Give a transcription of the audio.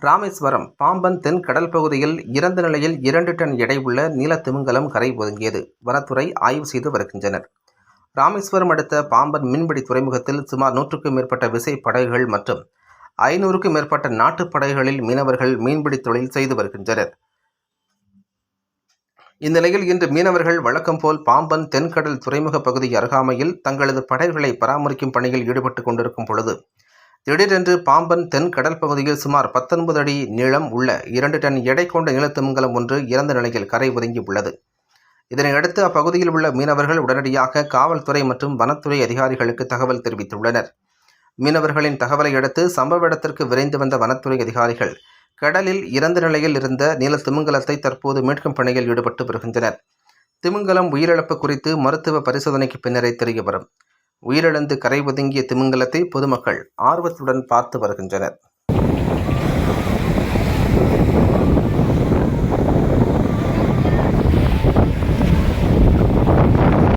ராமேஸ்வரம் பாம்பன் தென் கடல் பகுதியில் இறந்த நிலையில் இரண்டு டன் எடை உள்ள நீல திமிங்கலம் கரை ஒதுங்கியது. வனத்துறை ஆய்வு செய்து வருகின்றனர். ராமேஸ்வரம் அடுத்த பாம்பன் மீன்பிடி துறைமுகத்தில் சுமார் நூற்றுக்கும் மேற்பட்ட விசை படகுகள் மற்றும் ஐநூறுக்கும் மேற்பட்ட நாட்டுப் படகுகளில் மீனவர்கள் மீன்பிடி தொழில் செய்து வருகின்றனர். இந்நிலையில் இன்று மீனவர்கள் வழக்கம் போல் பாம்பன் தென்கடல் துறைமுக பகுதி அருகாமையில் தங்களது படகுகளை பராமரிக்கும் பணியில் ஈடுபட்டு கொண்டிருக்கும் பொழுது திடீரென்று பாம்பன் தென் கடல் பகுதியில் சுமார் பத்தொன்பது அடி நீளம் உள்ள இரண்டு டன் எடை கொண்ட நிலத்திமிங்கலம் ஒன்று இறந்த நிலையில் கரை ஒதுங்கி உள்ளது. இதனையடுத்து அப்பகுதியில் உள்ள மீனவர்கள் உடனடியாக காவல்துறை மற்றும் வனத்துறை அதிகாரிகளுக்கு தகவல் தெரிவித்துள்ளனர். மீனவர்களின் தகவலை அடுத்து சம்பவ இடத்திற்கு விரைந்து வந்த வனத்துறை அதிகாரிகள் கடலில் இறந்த நிலையில் இருந்த நீல திமிங்கலத்தை தற்போது மீட்கும் பணியில் ஈடுபட்டு வருகின்றனர். திமிங்கலம் உயிரிழப்பு குறித்து மருத்துவ பரிசோதனைக்கு பின்னரே தெரியவரும் உயிரிழந்து கரை ஒதுங்கிய திமிங்கலத்தை பொதுமக்கள் ஆர்வத்துடன் பார்த்து வருகின்றனர்.